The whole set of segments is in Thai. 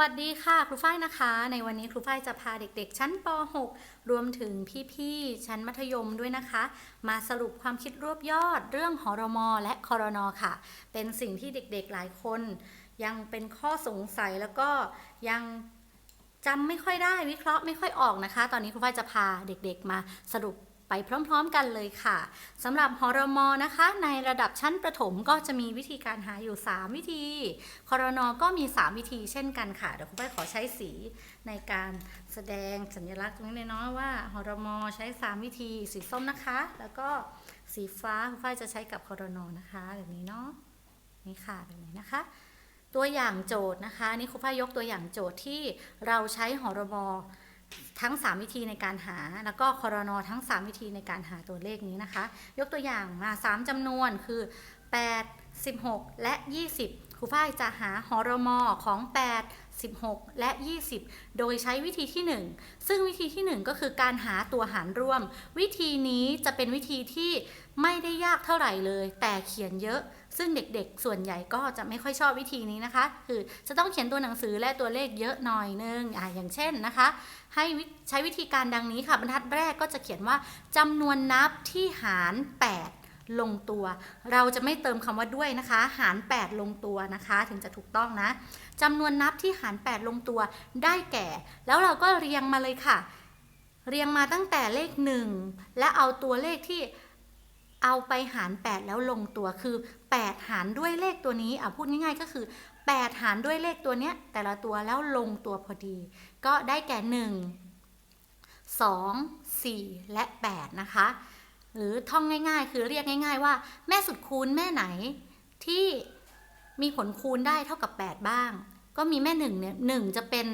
วัสดีค่ะครูฝ้ายนะคะ ในวันนี้ครูฝ้ายจะพาเด็กๆ ชั้นป .6 รวมถึงพี่ๆ ชั้นมัธยมด้วยนะคะ มาสรุปความคิดรวบยอดเรื่องหอรมอและคอรนอค่ะ เป็นสิ่งที่เด็กๆหลายคน ยังเป็นข้อสงสัยแล้วก็ยังจำไม่ค่อยได้วิเคราะห์ไม่ค่อยออกนะคะ ตอนนี้ครูฝ้ายจะพาเด็กๆ มาสรุป ไปพร้อมๆกันเลยค่ะสำหรับหอรมอนะคะ ในระดับชั้นประถมก็จะมีวิธีการหาอยู่ 3 วิธีคอรนอก็มี 3 วิธีเช่นกันค่ะ เดี๋ยวคุณป้ายขอใช้สีในการแสดงสัญลักษณ์ตรงนี้เลยเนาะว่าหอรมอใช้ 3 วิธีสีส้มนะคะ แล้วก็สีฟ้าคุณป้ายจะใช้กับคอรนอนะคะแบบนี้เนาะนี่ค่ะแบบนี้นะคะ ตัวอย่างโจทย์นะคะนี่ครูฝ้ายยกตัวอย่างโจทย์ที่เราใช้หอรมอ ทั้ง 3 วิธีในการหา แล้วก็คอรนอทั้ง 3 วิธีในการหาตัวเลขนี้นะคะ ยกตัวอย่างมา 3จำนวนคือ 8 16 และ 20 ครูฝ้ายจะหาหอรมอของ 8 16 และ 20 โดยใช้วิธีที่ 1 ซึ่งวิธีที่ 1 ก็คือการหาตัวหารร่วม วิธีนี้จะเป็นวิธีที่ไม่ได้ยากเท่าไหร่เลย แต่เขียนเยอะ ซึ่งเด็กๆ ส่วนใหญ่ก็จะไม่ค่อยชอบวิธีนี้นะคะ คือจะต้องเขียนตัวหนังสือและตัวเลขเยอะหน่อยนึงอ่าอย่างเช่นนะคะ ให้ใช้วิธีการดังนี้ค่ะบรรทัดแรกก็จะเขียนว่าจำนวนนับที่หาร 8ลงตัว เราจะไม่เติมคำว่าด้วยนะคะ หาร 8 ลงตัวนะคะ ถึงจะถูกต้องนะจำนวนนับที่หาร 8 ลงตัวได้แก่ แล้วเราก็เรียงมาเลยค่ะ เรียงมาตั้งแต่เลข 1 และเอาตัวเลขที่ เอาไปหาร 8 แล้วลงตัวคือ 8 หารด้วยเลขตัวนี้อะพูดง่ายๆก็คือ 8 หารด้วยเลขตัวเนี้ยแต่ละตัวแล้วลงตัวพอดี ก็ได้แก่ 1 2 4 และ 8 นะคะ หรือท่องง่ายๆ คือเรียกง่าย ๆ ว่า แม่สุดคูณแม่ไหนที่มีผลคูณได้เท่ากับ 8 บ้าง ก็มีแม่1เนี่ย1จะเป็น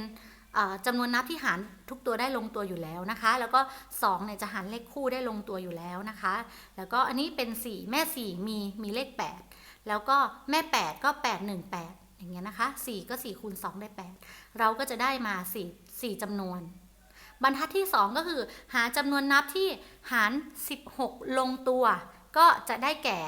จำนวนนับที่หาร ทุกตัวได้ลงตัวอยู่แล้วนะคะ แล้วก็2เนี่ยจะหารเลขคู่ได้ลงตัวอยู่แล้วนะคะ แล้วก็อันนี้เป็น 4 แม่ 4 มีมีเลข 8 แล้วก็แม่ 8 ก็ 8 1 8 อย่างเงี้ยนะคะ 4 ก็4คูณ2ได้ 8 เราก็จะได้มา 4 4จำนวน บรรทัดที่ 2 ก็คือหาจำนวนนับที่หาร 16 ลงตัว ก็จะได้แก่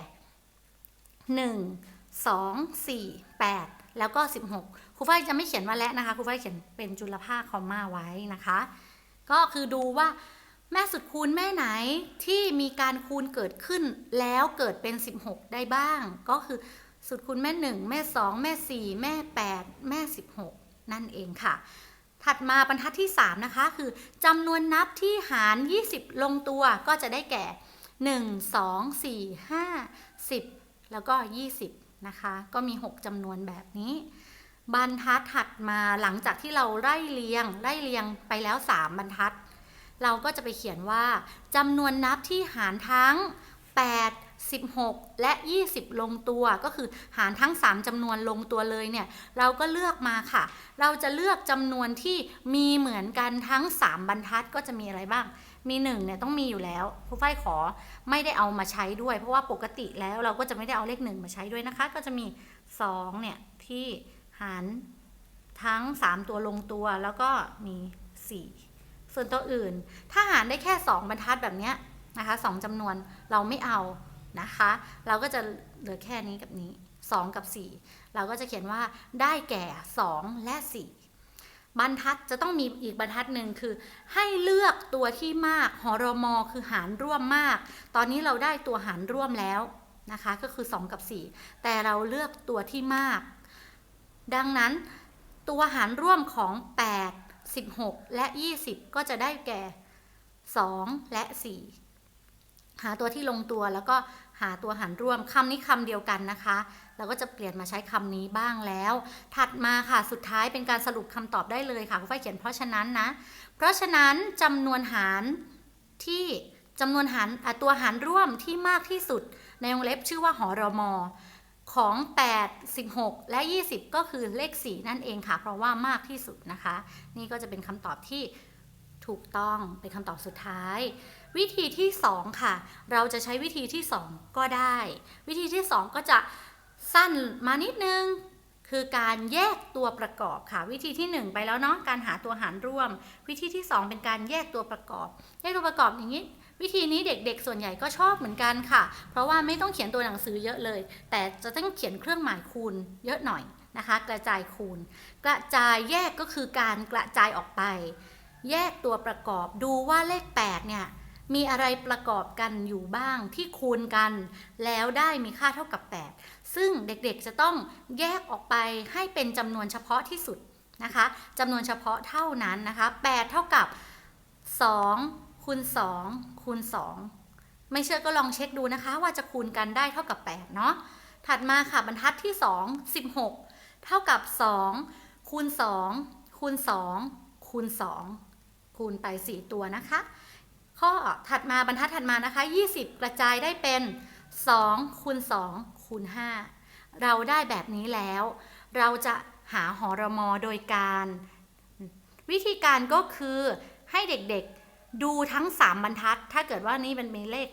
1 2 4 8 แล้วก็ 16ครูฝ้ายจะไม่เขียนว่าและนะคะครูฝ้ายเขียนเป็นจุลภาคคอมมาไว้นะคะ ก็คือดูว่าแม่สุดคูณแม่ไหนที่มีการคูณเกิดขึ้นแล้วเกิดเป็น 16 ได้บ้าง ก็คือสุดคูณแม่ 1 แม่ 2 แม่ 4 แม่ 8 แม่ 16 นั่นเองค่ะ ถัดมาบรรทัดที่ 3 นะคะ คือจำนวนนับที่หาร 20 ลงตัวก็จะได้แก่ 1 2 4 5 10 แล้วก็ 20 นะคะ ก็มี 6จำนวนแบบนี้ บรรทัดถัดมาหลังจากที่เราไล่เรียงไล่เรียงไปแล้ว 3 บรรทัด เราก็จะไปเขียนว่าจำนวนนับที่หารทั้ง 8 16 และ 20 ลงตัวก็คือหารทั้ง 3จำนวนลงตัวเลยเนี่ย เราก็เลือกมาค่ะ เราจะเลือกจำนวนที่มีเหมือนกันทั้ง 3 บรรทัดก็จะมีอะไรบ้าง มี1เนี่ยต้องมีอยู่แล้วครูฝ้ายขอไม่ได้เอามาใช้ด้วย เพราะว่าปกติแล้วเราก็จะไม่ได้เอาเลข 1 มาใช้ด้วยนะคะ ก็จะมี2เนี่ยที่ หารทั้ง 3 ตัวลงตัวแล้วก็มี 4 ส่วนตัวอื่น ถ้าหารได้แค่ 2 บรรทัดแบบนี้นะคะ2จำนวนเราไม่เอานะคะ เราก็จะเหลือแค่นี้กับนี้ 2 กับ 4 เราก็จะเขียนว่าได้แก่ 2 และ 4 บรรทัดจะต้องมีอีกบรรทัดหนึ่งคือ ให้เลือกตัวที่มากหอรมคือหารร่วมมาก ตอนนี้เราได้ตัวหารร่วมแล้วนะคะ ก็คือ 2 กับ 4 แต่เราเลือกตัวที่มาก ดังนั้นตัวหารร่วมของ 8 16 และ 20 ก็จะได้แก่ 2 และ 4 หาตัวที่ลงตัวแล้วก็หาตัวหารร่วมคำนี้คำเดียวกันนะคะ เราก็จะเปลี่ยนมาใช้คำนี้บ้างแล้ว ถัดมาค่ะสุดท้ายเป็นการสรุปคำตอบได้เลยค่ะคุณฝ้ายเขียนเพราะฉะนั้นนะ เพราะฉะนั้นจำนวนหารที่จำนวนหารตัวหารร่วมที่มากที่สุด ในวงเล็บชื่อว่าหอรมอ ของ 8 16 และ 20 ก็คือเลข 4 นั่นเองค่ะ เพราะว่ามากที่สุดนะคะ นี่ก็จะเป็นคำตอบที่ถูกต้องเป็นคำตอบสุดท้าย วิธีที่ 2 ค่ะ เราจะใช้วิธีที่ 2 ก็ได้ วิธีที่ 2 ก็จะสั้นมานิดนึง คือการแยกตัวประกอบค่ะ วิธีที่ 1 ไปแล้วเนาะการหาตัวหารร่วม วิธีที่ 2 เป็นการแยกตัวประกอบ แยกตัวประกอบอย่างนี้ วิธีนี้เด็กๆ ส่วนใหญ่ก็ชอบเหมือนกันค่ะ เพราะว่าไม่ต้องเขียนตัวหนังสือเยอะเลย แต่จะต้องเขียนเครื่องหมายคูณเยอะหน่อยนะคะ กระจายคูณ กระจายแยกก็คือการกระจายออกไป แยกตัวประกอบดูว่าเลข 8 เนี่ยมีอะไรประกอบกันอยู่บ้างที่คูณกัน แล้วได้มีค่าเท่ากับ 8 ซึ่งเด็กๆจะต้องแยกออกไปให้เป็นจำนวนเฉพาะที่สุดนะคะจำนวนเฉพาะเท่านั้นนะคะ 8 เท่ากับ 2 คูณ2คูณ2 ไม่เชื่อก็ลองเช็คดูนะคะ ว่าจะคูณกันได้เท่ากับ8เนาะถัดมาค่ะบรรทัดที่ 2 16 เท่ากับ 2 คูณ 2 คูณ 2 คูณ 2 คูณไป 4 ตัวนะคะ ข้อถัดมาบรรทัดถัดมานะคะ 20 กระจายได้เป็น 2 คูณ 2 คูณ 5 เราได้แบบนี้แล้ว เราจะหาหอรมอโดยการ วิธีการก็คือให้เด็กๆ ดูทั้ง 3 บรรทัด ถ้าเกิดว่านี่มันมีเลข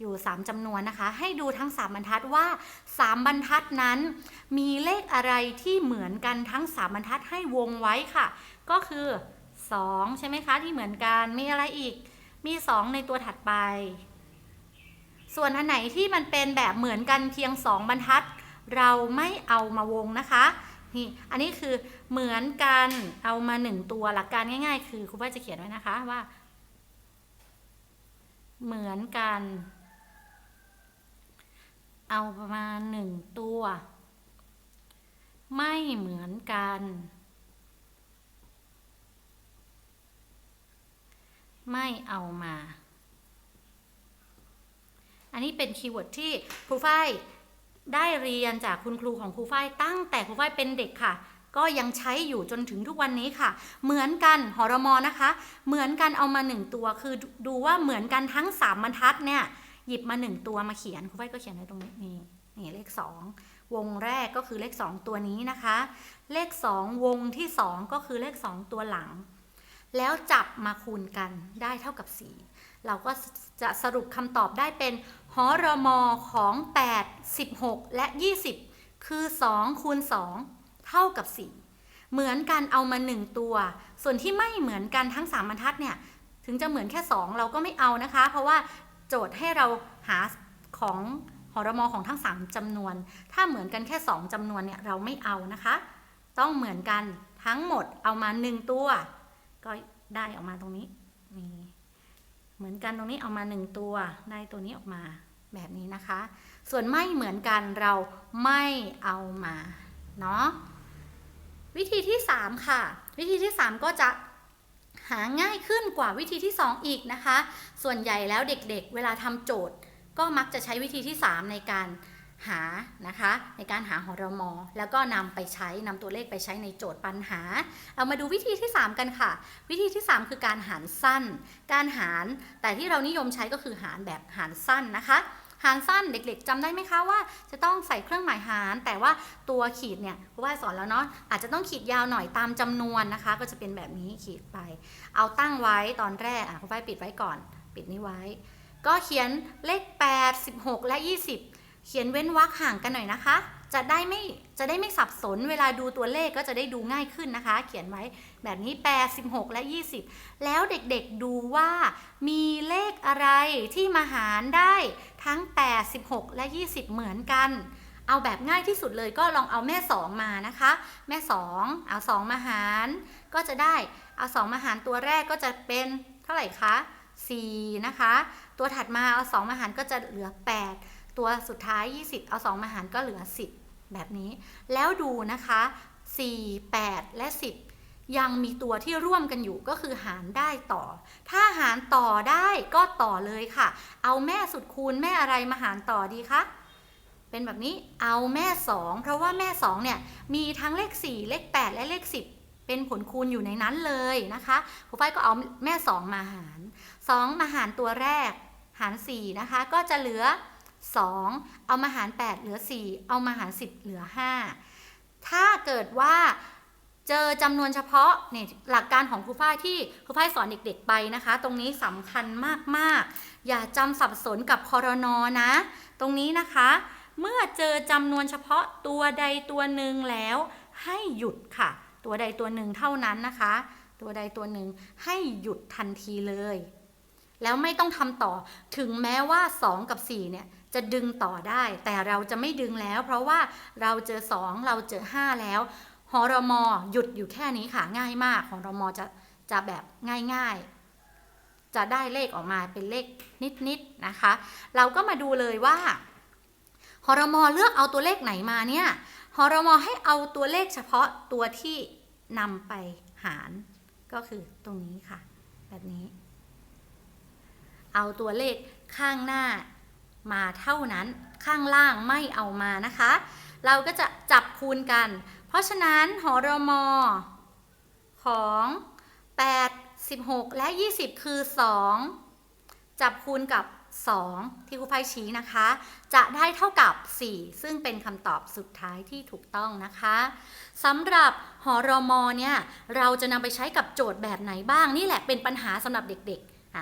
อยู่ 3จำนวนนะคะ ให้ดูทั้ง 3 บรรทัดว่า 3 บรรทัดนั้น มีเลขอะไรที่เหมือนกันทั้ง 3 บรรทัดให้วงไว้ค่ะ ก็คือ 2 ใช่ไหมคะ ที่เหมือนกันมีอะไรอีก มี 2 ในตัวถัดไป ส่วนอันไหนที่มันเป็นแบบเหมือนกันเพียง 2 บรรทัด เราไม่เอามาวงนะคะนี่อันนี้คือเหมือนกันเอามา 1 ตัวหลักการง่าย ๆ คือครูป้าจะเขียนไว้นะคะว่า เหมือนกัน เอาประมาณหนึ่งตัว ไม่เหมือนกัน ไม่เอามา อันนี้เป็นคีย์เวิร์ดที่ครูฝ้ายได้เรียนจากคุณครูของครูฝ้ายตั้งแต่ครูฝ้ายเป็นเด็กค่ะ ก็ยังใช้อยู่จนถึงทุกวันนี้ค่ะ เหมือนกันหอรมอนะคะ เหมือนกันเอามาหนึ่งตัว คือดูว่าเหมือนกันทั้งสามบรรทัดเนี่ยหยิบมาหนึ่งตัวมาเขียนครูฝ้ก็เขียนไว้ตรงนี้นี่นี่เลขสองวงแรกก็คือเลขสองตัวนี้นะคะ เลขสองวงที่สองก็คือเลขสองตัวหลัง แล้วจับมาคูณกันได้เท่ากับ 4 เราก็จะสรุปคำตอบได้เป็นหอรมอของ 8 16 และ 20 คือ 2 คูณ 2 เท่ากับ 4 เหมือนกันเอามา 1 ตัว ส่วนที่ไม่เหมือนกันทั้ง 3 บรรทัดเนี่ย ถึงจะเหมือนแค่ 2 เราก็ไม่เอานะคะ เพราะว่าโจทย์ให้เราหาของหอรมอของทั้ง 3จำนวน ถ้าเหมือนกันแค่ 2จำนวนเนี่ยเราไม่เอานะคะ ต้องเหมือนกันทั้งหมดเอามา 1 ตัว ก็ได้ออกมาตรงนี้นี่เหมือนกันตรงนี้เอามาหนึ่งตัว ได้ตัวนี้ออกมาแบบนี้นะคะ ส่วนไม่เหมือนกันเราไม่เอามาเนาะ วิธีที่ 3 ค่ะ วิธีที่ 3 ก็จะหาง่ายขึ้นกว่าวิธีที่ 2 อีกนะคะ ส่วนใหญ่แล้วเด็กๆเวลาทำโจทย์ ก็มักจะใช้วิธีที่ 3 ในการหานะคะ ในการหาหอรมอ แล้วก็นำไปใช้นำตัวเลขไปใช้ในโจทย์ปัญหา เอามาดูวิธีที่ 3 กันค่ะ วิธีที่ 3 คือการหารสั้น การหารแต่ที่เรานิยมใช้ก็คือหารแบบหารสั้นนะคะ หารสั้นเด็กๆจำได้ไหมคะว่า จะต้องใส่เครื่องหมายหาร แต่ว่าตัวขีดเนี่ยครูว่าสอนแล้วเนาะอาจจะต้องขีดยาวหน่อยตามจำนวนนะคะ ก็จะเป็นแบบนี้ขีดไป เอาตั้งไว้ตอนแรกอะครูว่าปิดไว้ก่อน ปิดนี้ไว้ ก็เขียนเลข 8 16 และ 20 เขียนเว้นวรรคห่างกันหน่อยนะคะ จะได้ไม่จะได้ไม่สับสนเวลาดูตัวเลขก็จะได้ดูง่ายขึ้นนะคะ เขียนไว้แบบนี้8 16 และ 20 แล้วเด็กๆดูว่ามีเลขอะไรที่มาหารได้ทั้ง 8 16 และ 20 เหมือนกัน เอาแบบง่ายที่สุดเลยก็ลองเอาแม่ 2 มานะคะ แม่ 2 เอา 2 มาหาร ก็จะได้เอา 2 มาหารตัวแรกก็จะเป็นเท่าไหร่คะ4นะคะ ตัวถัดมาเอา 2 มาหารก็จะเหลือ 8 ตัวสุดท้าย 20 เอา 2 มาหารก็เหลือ 10 แบบนี้ แล้วดูนะคะ 4 8 และ 10 ยังมีตัวที่ร่วมกันอยู่ก็คือหารได้ต่อ ถ้าหารต่อได้ก็ต่อเลยค่ะ เอาแม่สุดคูณแม่อะไรมาหารต่อดีคะเป็นแบบนี้เอาแม่ 2 เพราะว่าแม่ 2 เนี่ย มีทั้งเลข 4 เลข 8 และเลข 10 เป็นผลคูณอยู่ในนั้นเลยนะคะครูฝ้ายก็เอาแม่ 2 มาหาร 2 มาหารตัวแรก หาร 4 นะคะ ก็จะเหลือ 2 เอามาหาร 8 เหลือ 4 เอามาหาร 10 เหลือ 5 ถ้าเกิดว่าเจอจำนวนเฉพาะเนี่ยหลักการของครูฝ้ายที่ครูฝ้ายสอนเด็กๆไปนะคะ ตรงนี้สำคัญมากๆ อย่าจำสับสนกับคอรนอนะ ตรงนี้นะคะ เมื่อเจอจำนวนเฉพาะตัวใดตัวหนึ่งแล้ว ให้หยุดค่ะ ตัวใดตัวหนึ่งเท่านั้นนะคะ ตัวใดตัวหนึ่งให้หยุดทันทีเลย แล้วไม่ต้องทำต่อถึงแม้ว่า 2 กับ 4 เนี่ย จะดึงต่อได้ แต่เราจะไม่ดึงแล้ว เพราะว่าเราเจอ 2 เราเจอ 5 แล้วหอรมอหยุดอยู่แค่นี้ค่ะง่ายมากหอรมอจะจะแบบง่ายๆ จะได้เลขออกมาเป็นเลขนิดๆนะคะ เราก็มาดูเลยว่าหอรมอเลือกเอาตัวเลขไหนมาเนี่ยหอรมอให้เอาตัวเลขเฉพาะตัวที่นำไปหารก็คือตรงนี้ค่ะ แบบนี้ เอาตัวเลขข้างหน้า มาเท่านั้นข้างล่างไม่เอามานะคะ เราก็จะจับคูณกัน เพราะฉะนั้นหอรมอของ 8 16 และ 20 คือ 2 จับคูณกับ 2 ที่ครูไฟชี้นะคะ จะได้เท่ากับ 4 ซึ่งเป็นคำตอบสุดท้ายที่ถูกต้องนะคะสำหรับหอรมอเนี่ย เราจะนำไปใช้กับโจทย์แบบไหนบ้างนี่แหละเป็นปัญหาสำหรับเด็กๆ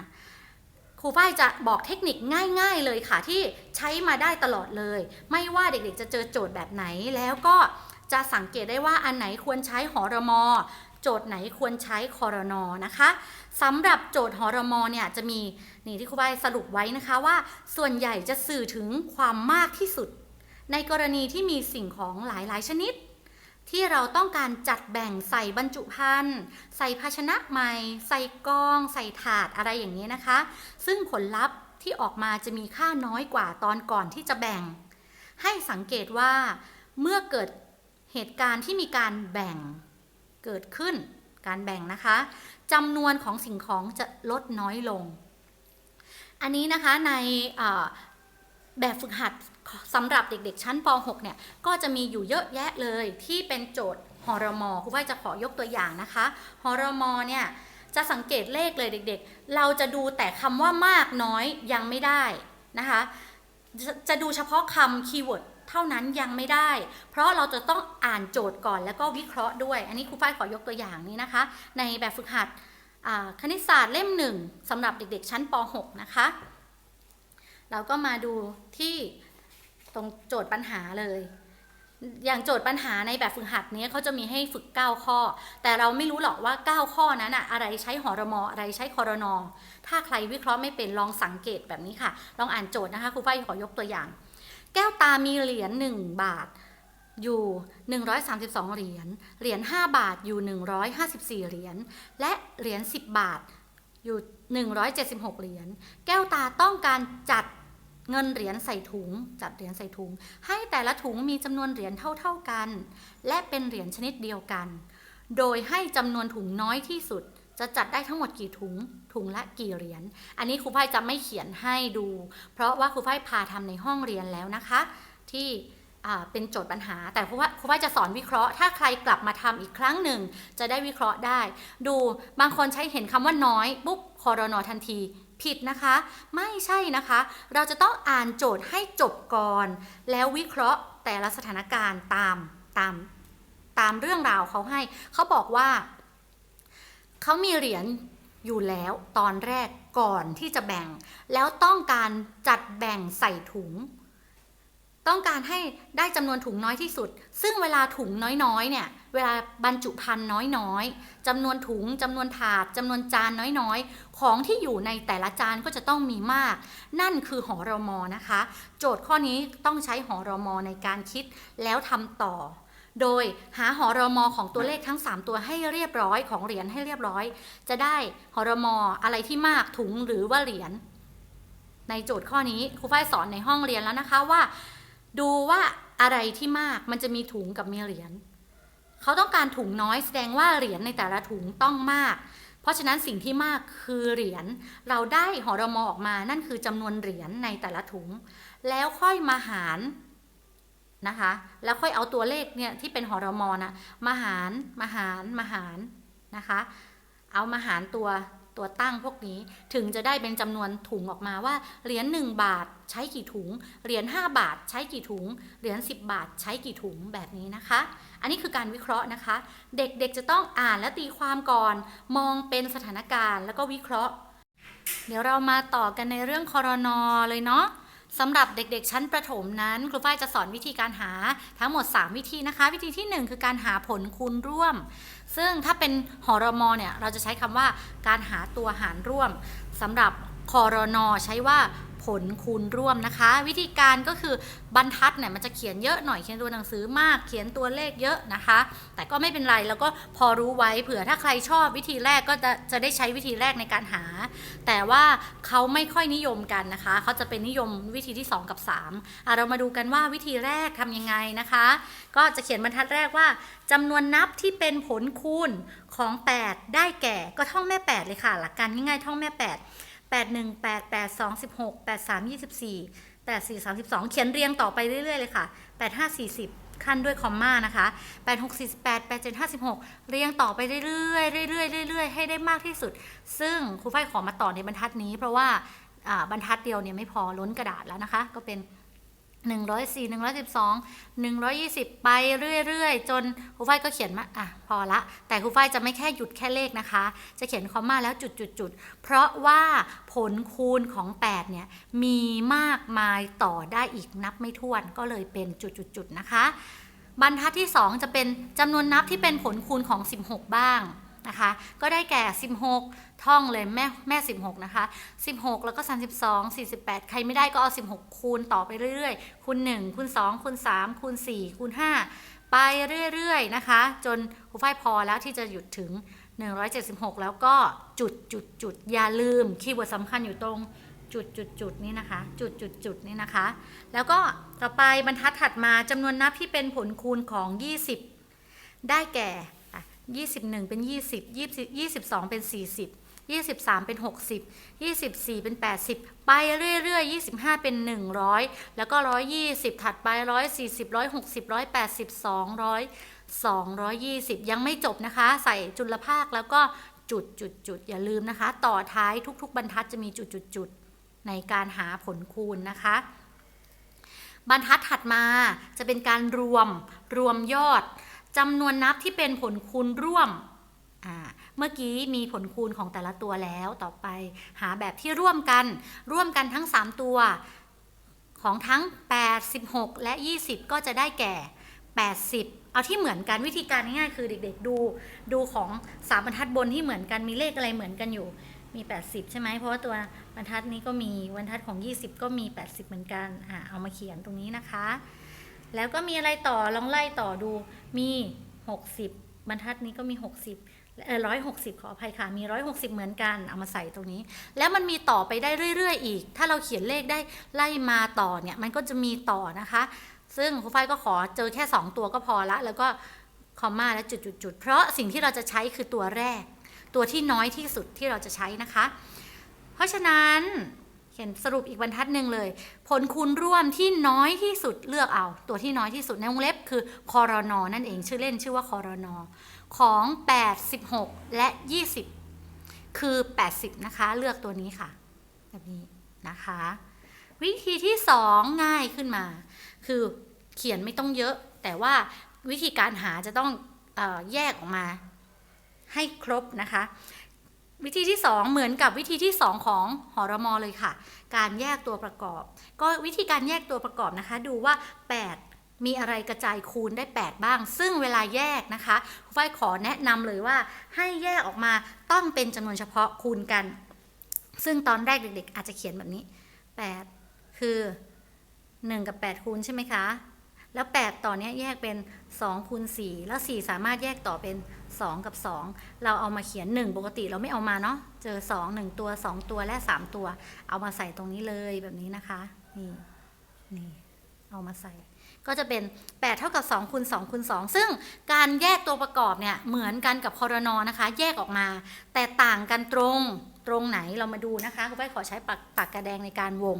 ครูฝ้ายจะบอกเทคนิคง่าย ๆ เลยค่ะที่ใช้มาได้ตลอดเลย ไม่ว่าเด็กๆจะเจอโจทย์แบบไหน แล้วก็จะสังเกตได้ว่าอันไหนควรใช้หอรมอโจทย์ไหนควรใช้คอรนอนะคะสำหรับโจทย์หอรมอเนี่ยจะมีนี่ที่ครูใบสรุปไว้นะคะว่า ส่วนใหญ่จะสื่อถึงความมากที่สุด ในกรณีที่มีสิ่งของหลายๆชนิด ที่เราต้องการจัดแบ่งใส่บรรจุภัณฑ์ ใส่ภาชนะใหม่ ใส่กอง ใส่ถาดอะไรอย่างนี้นะคะ ซึ่งผลลัพธ์ที่ออกมาจะมีค่าน้อยกว่าตอนก่อนที่จะแบ่ง ให้สังเกตว่า เมื่อเกิดเหตุการณ์ที่มีการแบ่งเกิดขึ้น การแบ่งนะคะจำนวนของสิ่งของจะลดน้อยลง อันนี้นะคะในเอ่อแบบฝึกหัด สำหรับเด็กๆ ชั้นป .6 เนี่ยก็จะมีอยู่เยอะแยะเลยที่เป็นโจทย์หอรมอครูว่าจะขอยกตัวอย่างนะคะหอรมอเนี่ยจะสังเกตเลขเลยเด็กๆ เราจะดูแต่คำว่ามากน้อยยังไม่ได้นะคะจะจะดูเฉพาะคำคีย์เวิร์ดเท่านั้นยังไม่ได้ เพราะเราจะต้องอ่านโจทย์ก่อนแล้วก็วิเคราะห์ด้วย อันนี้ครูฝ้ายขอยกตัวอย่างนี้นะคะ ในแบบฝึกหัดคณิตศาสตร์เล่มหนึ่งสำหรับเด็กๆ ชั้นป .6 นะคะ เราก็มาดูที่ รงโจทย์ปัญหาเลย อย่างโจทย์ปัญหาในแบบฝึกหัดนี้เขาจะมีให้ฝึก 9 ข้อ แต่เราไม่รู้หรอกว่า 9 ข้อนั้นอะอะไรใช้หอรมออะไรใช้คอรนอถ้าใครวิเคราะห์ไม่เป็นลองสังเกตแบบนี้ค่ะ ลองอ่านโจทย์นะคะครูฝ้ายขอยกตัวอย่าง แก้วตามีเหรียญ1บาทอยู่ 132 เหรียญ เหรียญ 5 บาทอยู่ 154 เหรียญ และเหรียญ 10 บาทอยู่ 176 เหรียญ แก้วตาต้องการจัด เงินเหรียญใส่ถุง จัดเหรียญใส่ถุง ให้แต่ละถุงมีจำนวนเหรียญเท่า ๆกัน และเป็นเหรียญชนิดเดียวกัน โดยให้จำนวนถุงน้อยที่สุด จะจัดได้ทั้งหมดกี่ถุง ถุงละกี่เหรียญ อันนี้ครูฝ้ายจะไม่เขียนให้ดู เพราะว่าครูฝ้ายพาทำในห้องเรียนแล้วนะคะ ที่เป็นโจทย์ปัญหา แต่ครูว่าครูฝ้าจะสอนวิเคราะห์ ถ้าใครกลับมาทำอีกครั้งหนึ่ง จะได้วิเคราะห์ได้ ดูบางคนใช้เห็นคำว่าน้อยปุ๊บคอรนอทันที ผิดนะคะ ไม่ใช่นะคะ เราจะต้องอ่านโจทย์ให้จบก่อน แล้ววิเคราะห์แต่ละสถานการณ์ตามตามตามเรื่องราวเขาให้ เขาบอกว่าเขามีเหรียญอยู่แล้วตอนแรกก่อนที่จะแบ่ง แล้วต้องการจัดแบ่งใส่ถุง ต้องการให้ได้จำนวนถุงน้อยที่สุด ซึ่งเวลาถุงน้อยๆ เนี่ย เวลาบรรจุภัณฑ์น้อยๆจำนวนถุงจำนวนถาดจำนวนจานน้อยๆ ของที่อยู่ในแต่ละจานก็จะต้องมีมาก นั่นคือหอรมอนะคะ โจทย์ข้อนี้ต้องใช้หอรมอในการคิดแล้วทำต่อ โดยหาหอรมอของตัวเลขทั้ง 3 ตัวให้เรียบร้อยของเหรียญให้เรียบร้อย จะได้หอรมออะไรที่มากถุงหรือว่าเหรียญในโจทย์ข้อนี้ครูฝ้ายสอนในห้องเรียนแล้วนะคะว่า ดูว่าอะไรที่มากมันจะมีถุงกับมีเหรียญเขาต้องการถุงน้อยแสดงว่าเหรียญในแต่ละถุงต้องมาก เพราะฉะนั้นสิ่งที่มากคือเหรียญเราได้หอรมอออกมานั่นคือจำนวนเหรียญในแต่ละถุง แล้วค่อยมาหารนะคะ แล้วค่อยเอาตัวเลขเนี่ยที่เป็นหอรมอนะมาหารมาหารมาหารนะคะ เอามาหารตัว ตัวตั้งพวกนี้ถึงจะได้เป็นจำนวนถุงออกมาว่าเหรียญ1บาทใช้กี่ถุง เหรียญ5บาทใช้กี่ถุง เหรียญ10 บาทใช้กี่ถุงแบบนี้นะคะ อันนี้คือการวิเคราะห์นะคะ เด็กๆจะต้องอ่านและตีความก่อน มองเป็นสถานการณ์ แล้วก็วิเคราะห์ เดี๋ยวเรามาต่อกันในเรื่องคอรนอเลยเนาะสำหรับเด็กๆชั้นประถมนั้นครูฝ้ายจะสอนวิธีการหาทั้งหมด 3 วิธีนะคะ วิธีที่ 1 คือการหาผลคูณร่วม ซึ่งถ้าเป็นหอรมอเนี่ยเราจะใช้คำว่าการหาตัวหารร่วมสำหรับคอรนอใช้ว่า ลคูณร่วมนะคะ วิธีการก็คือบรรทัดเนี่ยมันจะเขียนเยอะหน่อยเขียนตัวหนังสือมาก เขียนตัวเลขเยอะนะคะ แต่ก็ไม่เป็นไรแล้วก็พอรู้ไว้เผื่อถ้าใครชอบวิธีแรกก็จะจะได้ใช้วิธีแรกในการหา แต่ว่าเขาไม่ค่อยนิยมกันนะคะเขาจะเป็นนิยมวิธีที่ 2 กับ 3อะเรามาดูกันว่าวิธีแรกทำยังไงนะคะ ก็จะเขียนบรรทัดแรกว่าจำนวนนับที่เป็นผลคูณของ 8 ได้แก่ก็ท่องแม่ 8 เลยค่ะ หลักการง่ายๆท่องแม่ 8 8 1 8 8 2 16 8 3 24 8 4 32 เขียนเรียงต่อไปเรื่อยๆเลยค่ะ 8 5 40 ขั้นด้วยคอมมานะคะ 8 6 48 8 7 56 เรียงต่อไปเรื่อยๆเรื่อยๆเรื่อยๆ ให้ได้มากที่สุด ซึ่งครูฝ้ายขอมาต่อในบรรทัดนี้ เพราะว่าอ่าบรรทัดเดียวเนี่ยไม่พอล้นกระดาษแล้วนะคะ ก็เป็น 104 112 120 ไปเรื่อยๆ จนครูฝ้ายก็เขียนมาอะพอละ แต่ครูฝ้ายจะไม่แค่หยุดแค่เลขนะคะ จะเขียนคอมมาแล้วจุดๆ ๆ เพราะว่าผลคูณของ 8 เนี่ย มีมากมายต่อได้อีกนับไม่ถ้วนก็เลยเป็นจุดๆ ๆ นะคะ บรรทัดที่ 2 จะเป็นจำนวนนับที่เป็นผลคูณของ 16 บ้าง นะคะ ก็ได้แก่ 16 ท่องเลยแม่แม่ 16 นะคะ 16 แล้วก็ 32 48 ใครไม่ได้ก็เอา 16 คูณต่อไปเรื่อยๆ คูณ 1 คูณ 2 คูณ 3 คูณ 4 คูณ 5 ไปเรื่อยๆ นะคะ จนครูฝ้ายพอแล้วที่จะหยุดถึง 176 แล้วก็จุดจุดจุดอย่าลืมคีย์เวิร์ดสำคัญอยู่ตรงจุดจุดจุดนี่นะคะ จุดจุดจุดนี่นะคะ แล้วก็ต่อไปบรรทัดถัดมาจำนวนนับที่เป็นผลคูณของ 20 ได้แก่ 21 เป็น 20 20 22 เป็น 40 23 เป็น 60 24 เป็น 80 ไปเรื่อยๆ 25 เป็น 100 แล้วก็ 120 ถัดไป 140 160 180 200 220 ยังไม่จบนะคะ ใส่จุลภาคแล้วก็จุดจุดจุดอย่าลืมนะคะ ต่อท้ายทุก ๆ บรรทัดจะมีจุดจุดจุดในการหาผลคูณนะคะ บรรทัดถัดมาจะเป็นการรวมรวมยอด จำนวนนับที่เป็นผลคูณร่วม เมื่อกี้มีผลคูณของแต่ละตัวแล้ว ต่อไปหาแบบที่ร่วมกัน ร่วมกันทั้ง 3 ตัว ของทั้ง 8 16 และ 20 ก็จะได้แก่ 80 เอาที่เหมือนกันวิธีการง่ายๆคือเด็กๆดู ดูของสามบรรทัดบนที่เหมือนกันมีเลขอะไรเหมือนกันอยู่ มี 80 ใช่ไหมเพราะว่าตัวบรรทัดนี้ก็มีบรรทัดของ 20 ก็มี 80 เหมือนกันอเอามาเขียนตรงนี้นะคะ แล้วก็มีอะไรต่อลองไล่ต่อดูมี 60 บรรทัดนี้ก็มี 60เออร้อยหกสิบขออภัยค่ะ มีร้อยหกสิบเหมือนกัน เอามาใส่ตรงนี้ แล้วมันมีต่อไปได้เรื่อย ๆ อีก ถ้าเราเขียนเลขได้ไล่มาต่อเนี่ย มันก็จะมีต่อนะคะ ซึ่งครูฝ้ายก็ขอเจอแค่ 2 ตัวก็พอละ แล้วก็คอมมาและจุดๆๆเพราะสิ่งที่เราจะใช้คือตัวแรก ตัวที่น้อยที่สุดที่เราจะใช้นะคะ เพราะฉะนั้น ขียนสรุปอีกบรรทัดหนึ่งเลย ผลคูณร่วมที่น้อยที่สุดเลือกเอา ตัวที่น้อยที่สุดในวงเล็บคือคอรนอนั่นเองชื่อเล่นชื่อว่าคอรนอของ 86 และ 20 คือ 80 นะคะ เลือกตัวนี้ค่ะ แบบนี้นะคะ วิธีที่ 2 ง่ายขึ้นมา คือเขียนไม่ต้องเยอะ แต่ว่าวิธีการหาจะต้องออแยกออกมาให้ครบนะคะ วิธีที่ 2 เหมือนกับวิธีที่ 2 ของหอรมอเลยค่ะ การแยกตัวประกอบ ก็วิธีการแยกตัวประกอบนะคะ ดูว่า 8 มีอะไรกระจายคูณได้ 8 บ้าง ซึ่งเวลาแยกนะคะครูฝ้ายขอแนะนำเลยว่า ให้แยกออกมาต้องเป็นจำนวนเฉพาะคูณกัน ซึ่งตอนแรกเด็ก ๆ อาจจะเขียนแบบนี้ 8 คือ 1 กับ 8 คูณใช่ไหมคะ แล้ว 8 ต่อเนี้ยแยกเป็น 2คูณ4แล้ว 4 สามารถแยกต่อเป็น 2 กับ 2 เราเอามาเขียน 1 ปกติเราไม่เอามาเนาะเจอ 2 1 ตัว 2 ตัวและ 3 ตัว เอามาใส่ตรงนี้เลยแบบนี้นะคะนี่นี่เอามาใส่ ก็จะเป็น 8 เท่ากับ2คูณ2คูณ2ซึ่งการแยกตัวประกอบเนี่ยเหมือนกันกับคอรนอนะคะ แยกออกมา แต่ต่างกันตรงตรงไหนเรามาดูนะคะคุณป้าขอใช้ปากปากกระแดงในการวง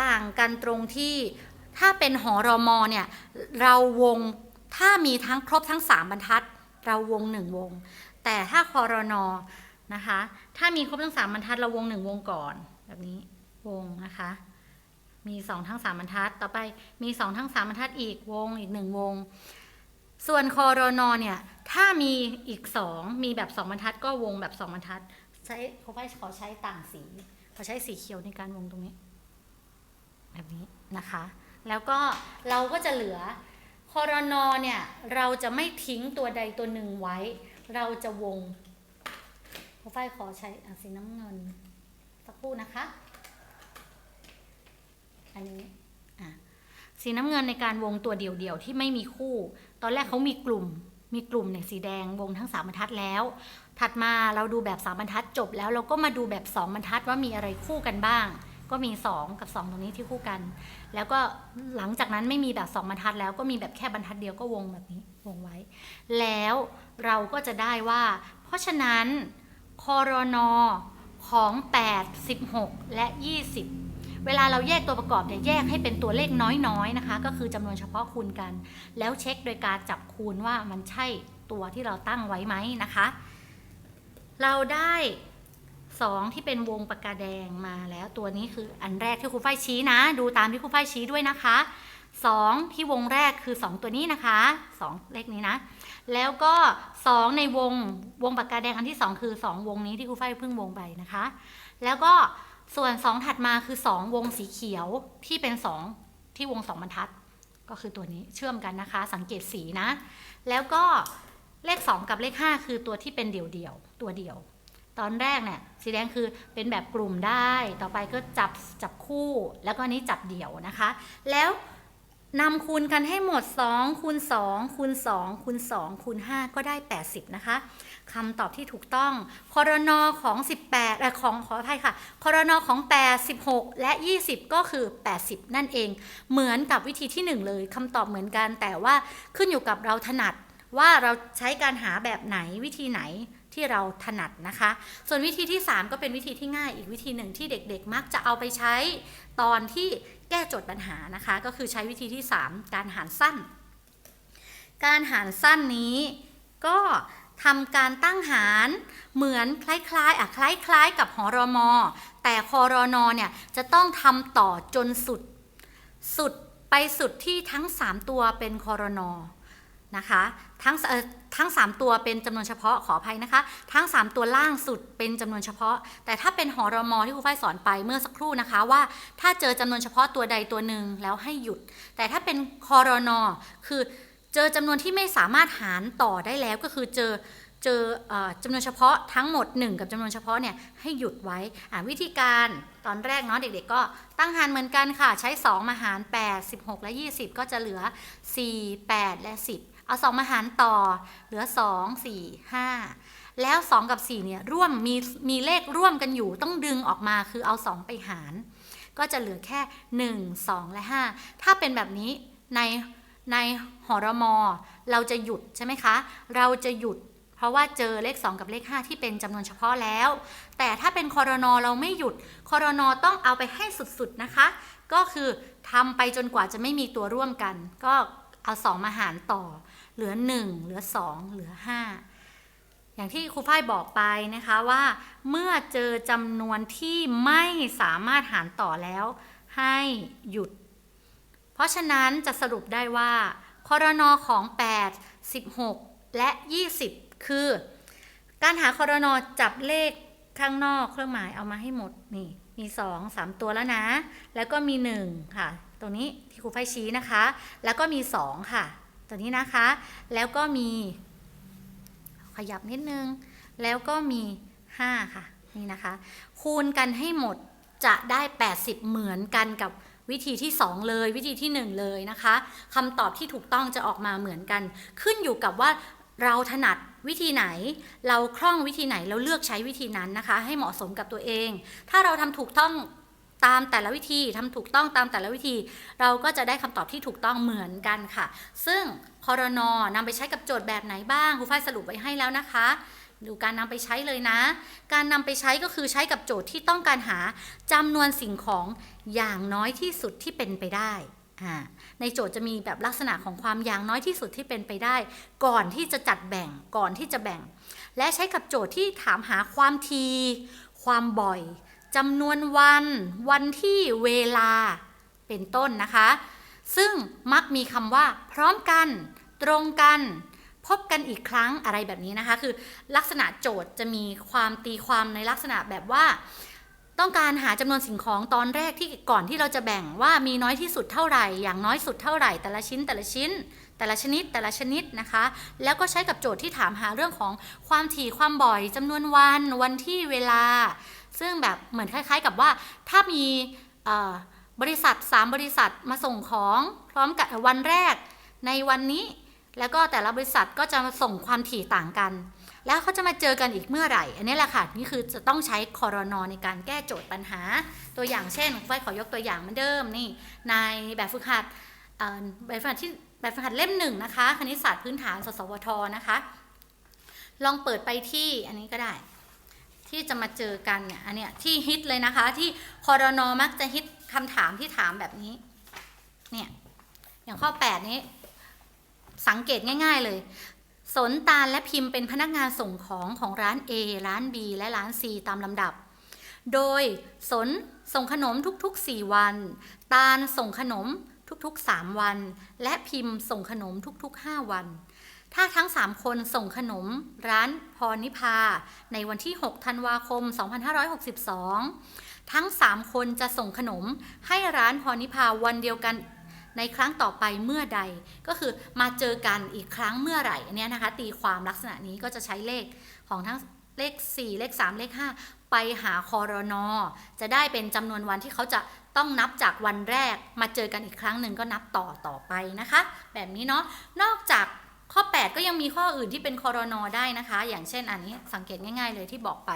ต่างกันตรงที่ ถ้าเป็นหอรอมอเนี่ยเราวงถ้ามีทั้งครบทั้ง 3 บรรทัด เราวง 1 วง แต่ถ้าคอรนอนะคะ ถ้ามีครบทั้ง 3 บรรทัด เราวง 1 วงก่อนแบบนี้วงนะคะ มี 2 ทั้ง 3 บรรทัด ต่อไปมี 2 ทั้ง 3 บรรทัดอีกวงอีก 1 วง ส่วนคอรนอเนี่ยถ้ามีอีก 2 มีแบบ 2 บรรทัด ก็วงแบบ 2 บรรทัดใช้เขาไปขอใช้ต่างสีเขาใช้สีเขียวในการวงตรงนี้ แบบนี้นะคะ แล้วก็เราก็จะเหลือคอรนอเนี่ยเราจะไม่ทิ้งตัวใดตัวหนึ่งไว้ เราจะวงพอฝ้ายขอใช้สีน้ำเงินสักครู่นะคะ อันนี้อะสีน้ำเงินในการวงตัวเดี่ยวๆที่ไม่มีคู่ ตอนแรกเขามีกลุ่มมีกลุ่มเนี่ยสีแดงวงทั้งสามบรรทัดแล้ว ถัดมาเราดูแบบสามบรรทัดจบแล้วเราก็มาดูแบบสองบรรทัดว่ามีอะไรคู่กันบ้าง ก็มี 2 กับ 2 ตรงนี้ที่คู่กัน แล้วก็หลังจากนั้นไม่มีแบบ 2 บรรทัดแล้วก็มีแบบแค่บรรทัดเดียวก็วงแบบนี้วงไว้ แล้วเราก็จะได้ว่า เพราะฉะนั้นคอรนอของ 8 16 และ 20 เวลาเราแยกตัวประกอบเนี่ยแยกให้เป็นตัวเลขน้อยๆนะคะ ก็คือจำนวนเฉพาะคูณกัน แล้วเช็คโดยการจับคูณว่ามันใช่ตัวที่เราตั้งไว้ไหมนะคะ เราได้ 2ที่เป็นวงปากกาแดงมาแล้วตัวนี้คืออันแรกที่ครูฝ้ายชี้นะ ดูตามที่ครูฝ้ายชี้ด้วยนะคะ2ที่วงแรกคือ2ตัวนี้นะคะ2เลขนี้นะ แล้วก็2ในวงวงปากกาแดงอันที่2คือ2วงนี้ที่ครูฝ้ายเพิ่งวงไปนะคะ แล้วก็ส่วน2ถัดมาคือ2วงสีเขียวที่เป็น2ที่วง2บรรทัด ก็คือตัวนี้เชื่อมกันนะคะ สังเกตสีนะ แล้วก็เลข2กับเลข5คือตัวที่เป็นเดี่ยวๆตัวเดี่ยว ตอนแรกเนี่ยสีแดงคือเป็นแบบกลุ่มได้ ต่อไปก็จับจับคู่ แล้วก็อันนี้จับเดี่ยวนะคะ แล้วนำคูณกันให้หมด 2 คูณ 2 คูณ 2 คูณ 2 คูณ 5 ก็ได้ 80 นะคะคำตอบที่ถูกต้องคอรนอของ 18เอ่อของขออภัยค่ะคอรนอของ8 16และ 20 ก็คือ 80 นั่นเอง เหมือนกับวิธีที่ 1 เลยคำตอบเหมือนกัน แต่ว่าขึ้นอยู่กับเราถนัดว่าเราใช้การหาแบบไหนวิธีไหน ที่เราถนัดนะคะ ส่วนวิธีที่ 3 ก็เป็นวิธีที่ง่ายอีกวิธีหนึ่งที่เด็กๆ มักจะเอาไปใช้ตอนที่แก้โจทย์ปัญหานะคะ ก็คือใช้วิธีที่ 3 การหารสั้น การหารสั้นนี้ก็ทำการตั้งหารเหมือนคล้ายๆอะคล้ายๆ กับหอรมอ แต่คอรอนอเนี่ยจะต้องทำต่อจนสุด สุดไปสุดที่ทั้ง 3 ตัวเป็นคอรนอ นะคะทั้งทั้ง 3 ตัวเป็นจำนวนเฉพาะขออภัยนะคะ ทั้ง 3 ตัวล่างสุดเป็นจำนวนเฉพาะ แต่ถ้าเป็นหอรมอที่ครูฝ้ายสอนไปเมื่อสักครู่นะคะว่า ถ้าเจอจำนวนเฉพาะตัวใดตัวหนึ่งแล้วให้หยุด แต่ถ้าเป็นคอรนอคือเจอจำนวนที่ไม่สามารถหารต่อได้แล้วก็คือเจอเจอเออจำนวนเฉพาะทั้งหมด 1 กับจำนวนเฉพาะเนี่ยให้หยุดไว้วิธีการตอนแรกเนาะเด็กๆก็ตั้งหารเหมือนกันค่ะ ใช้ 2 มาหาร 8 16 และ 20 ก็จะเหลือ 4 8 และ 10 เอา 2 มาหารต่อ เหลือ 2 4 5 แล้ว 2 กับ 4 เนี่ยร่วมมีมีเลขร่วมกันอยู่ต้องดึงออกมาคือเอา 2 ไปหาร ก็จะเหลือแค่ 1 2 และ 5 ถ้าเป็นแบบนี้ในในหอรมอเราจะหยุดใช่ไหมคะ เราจะหยุด เพราะว่าเจอเลข 2 กับเลข 5 ที่เป็นจำนวนเฉพาะแล้ว แต่ถ้าเป็นคอรนอเราไม่หยุดคอรนอต้องเอาไปให้สุดๆนะคะ ก็คือทำไปจนกว่าจะไม่มีตัวร่วมกัน ก็เอา 2 มาหารต่อ เหลือ 1 เหลือ 2 เหลือ 5 อย่างที่ครูฝ้ายบอกไปนะคะว่า เมื่อเจอจำนวนที่ไม่สามารถหารต่อแล้ว ให้หยุด เพราะฉะนั้นจะสรุปได้ว่าคอรนอของ 8 16 และ 20 คือ การหาคอรนอจับเลขข้างนอกเครื่องหมายเอามาให้หมดนี่มี 2 3 ตัวแล้วนะ แล้วก็มี 1 ค่ะ ตรงนี้ที่ครูฝ้ายชี้นะคะ แล้วก็มี 2 ค่ะ ตัวนี้นะคะ แล้วก็มี ขยับนิดนึง แล้วก็มี 5 ค่ะ นี่นะคะ คูณกันให้หมดจะได้ 80 เหมือนกันกับวิธีที่ 2 เลยวิธีที่ 1 เลยนะคะคำตอบที่ถูกต้องจะออกมาเหมือนกัน ขึ้นอยู่กับว่าเราถนัดวิธีไหน เราคล่องวิธีไหนเราเลือกใช้วิธีนั้นนะคะ ให้เหมาะสมกับตัวเอง ถ้าเราทำถูกต้อง ตามแต่ละวิธีทำถูกต้องตามแต่ละวิธี เราก็จะได้คำตอบที่ถูกต้องเหมือนกันค่ะ ซึ่งคอรนอนำไปใช้กับโจทย์แบบไหนบ้างครูฝ้ายสรุปไว้ให้แล้วนะคะดูการนำไปใช้เลยนะ การนำไปใช้ก็คือใช้กับโจทย์ที่ต้องการหาจำนวนสิ่งของอย่างน้อยที่สุดที่เป็นไปได้ในโจทย์จะมีแบบลักษณะของความอย่างน้อยที่สุดที่เป็นไปได้ ก่อนที่จะจัดแบ่งก่อนที่จะแบ่ง และใช้กับโจทย์ที่ถามหาความที ความบ่อย จำนวนวัน วันที่เวลา เป็นต้นนะคะ ซึ่งมักมีคำว่า พร้อมกัน ตรงกัน พบกันอีกครั้งอะไรแบบนี้นะคะ คือลักษณะโจทย์จะมีความตีความในลักษณะแบบว่า ต้องการหาจำนวนสิ่งของตอนแรกที่ก่อนที่เราจะแบ่งว่ามีน้อยที่สุดเท่าไหร่ อย่างน้อยสุดเท่าไหร่ แต่ละชิ้นแต่ละชิ้นแต่ละชนิดแต่ละชนิดนะคะ แล้วก็ใช้กับโจทย์ที่ถามหาเรื่องของความถี่ความบ่อยจำนวนวัน วันที่เวลา ซึ่งแบบเหมือนคล้าย ๆ กับว่าถ้ามีบริษัท 3 บริษัทมาส่งของพร้อมกับวันแรกในวันนี้ แล้วก็แต่ละบริษัทก็จะมาส่งความถี่ต่างกัน แล้วเขาจะมาเจอกันอีกเมื่อไหร่ อันนี้แหละค่ะ นี่คือจะต้องใช้คอรนอในการแก้โจทย์ปัญหา ตัวอย่างเช่นไฟขอยกตัวอย่างเหมือนเดิมนี่ในแบบฝึกหัดแบบฝึกหัดที่แบบฝึกหัดเล่มหนึ่งนะคะ คณิตศาสตร์พื้นฐานสสวทนะคะ ลองเปิดไปที่อันนี้ก็ได้ ที่จะมาเจอกันเนี่ยอันเนี้ยที่ฮิตเลยนะคะ ที่คอรนอมักจะฮิตคำถามที่ถามแบบนี้เนี่ยอย่างข้อ 8 นี้ สังเกตง่าย ๆเลย สนตาลและพิมพ์เป็นพนักงานส่งของของร้าน A ร้าน B และร้าน C ตามลำดับ โดยสนส่งขนมทุกๆ 4 วัน ตาลส่งขนมทุกๆ 3 วัน และพิมพ์ส่งขนมทุกๆ 5 วัน ถ้าทั้ง 3 คนส่งขนมร้านพรนิพา ในวันที่ 6 ธันวาคม 2562 ทั้ง 3 คนจะส่งขนมให้ร้านพรนิพาวันเดียวกันในครั้งต่อไปเมื่อใดก็คือมาเจอกันอีกครั้งเมื่อไหร่เนี้ยนะคะ ตีความลักษณะนี้ก็จะใช้เลขของทั้งเลข 4 เลข 3 เลข 5 ไปหาคอรนอจะได้เป็นจำนวนวันที่เขาจะต้องนับจากวันแรก มาเจอกันอีกครั้งหนึ่งก็นับต่อต่อไปนะคะ แบบนี้เนาะนอกจาก ข้อ 8 ก็ยังมีข้ออื่นที่เป็นคอรนอได้นะคะ อย่างเช่นอันนี้สังเกตง่าย ๆ เลยที่บอกไป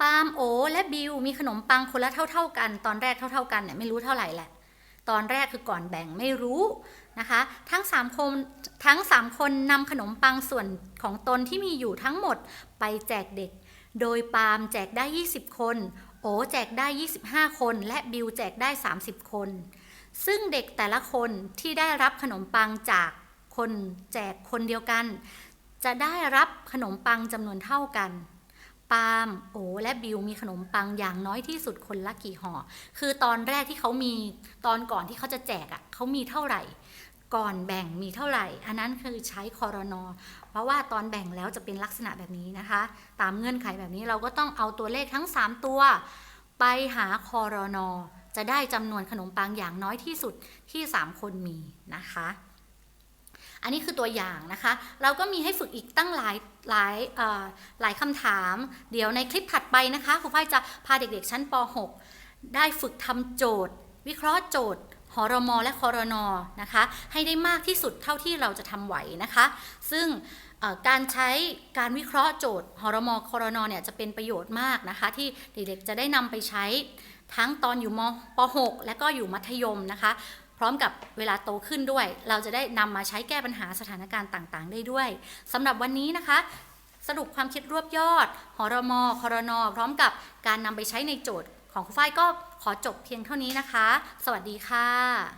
ปาล์มโอและบิวมีขนมปังคนละเท่า ๆ กัน ตอนแรกเท่า ๆ กันเนี่ยไม่รู้เท่าไหร่แหละ ตอนแรกคือก่อนแบ่งไม่รู้นะคะ ทั้ง3คนทั้ง 3 คนนำขนมปังส่วนของตนที่มีอยู่ทั้งหมดไปแจกเด็ก โดยปาล์มแจกได้ 20 คน โอแจกได้ 25 คน และบิวแจกได้ 30 คน ซึ่งเด็กแต่ละคนที่ได้รับขนมปังจาก คนแจกคนเดียวกัน จะได้รับขนมปังจำนวนเท่ากัน ปาล์มโอและบิวมีขนมปังอย่างน้อยที่สุดคนละกี่ห่อ คือตอนแรกที่เขามีตอนก่อนที่เขาจะแจกอะ่ะเขามีเท่าไหร่ ก่อนแบ่งมีเท่าไหร่ อันนั้นคือใช้คอรนอเพราะว่าตอนแบ่งแล้วจะเป็นลักษณะแบบนี้นะคะ ตามเงื่อนไขแบบนี้เราก็ต้องเอาตัวเลขทั้ง 3 ตัว ไปหาคอรนอจะได้จำนวนขนมปังอย่างน้อยที่สุดที่ 3 คนมีนะคะ อันนี้คือตัวอย่างนะคะ เราก็มีให้ฝึกอีกตั้งหลายหลายหลายคำถาม เดี๋ยวในคลิปถัดไปนะคะครูฝ้ายจะพาเด็กๆชั้นป .6 ได้ฝึกทำโจทย์ วิเคราะห์โจทย์หอรมอและคอรนอนะคะ ให้ได้มากที่สุดเท่าที่เราจะทำไหวนะคะ ซึ่งการใช้การวิเคราะห์โจทย์หอรมอคอรนอเนี่ยจะเป็นประโยชน์มากนะคะ ที่เด็กๆจะได้นำไปใช้ทั้งตอนอยู่มป .6 และก็อยู่มัธยมนะคะ พร้อมกับเวลาโตขึ้นด้วย เราจะได้นำมาใช้แก้ปัญหาสถานการณ์ต่างๆ ได้ด้วยสำหรับวันนี้นะคะ สรุปความคิดรวบยอดหอรมอคอรนอพร้อมกับการนำไปใช้ในโจทย์ของคุณฝ้ายก็ขอจบเพียงเท่านี้นะคะ สวัสดีค่ะ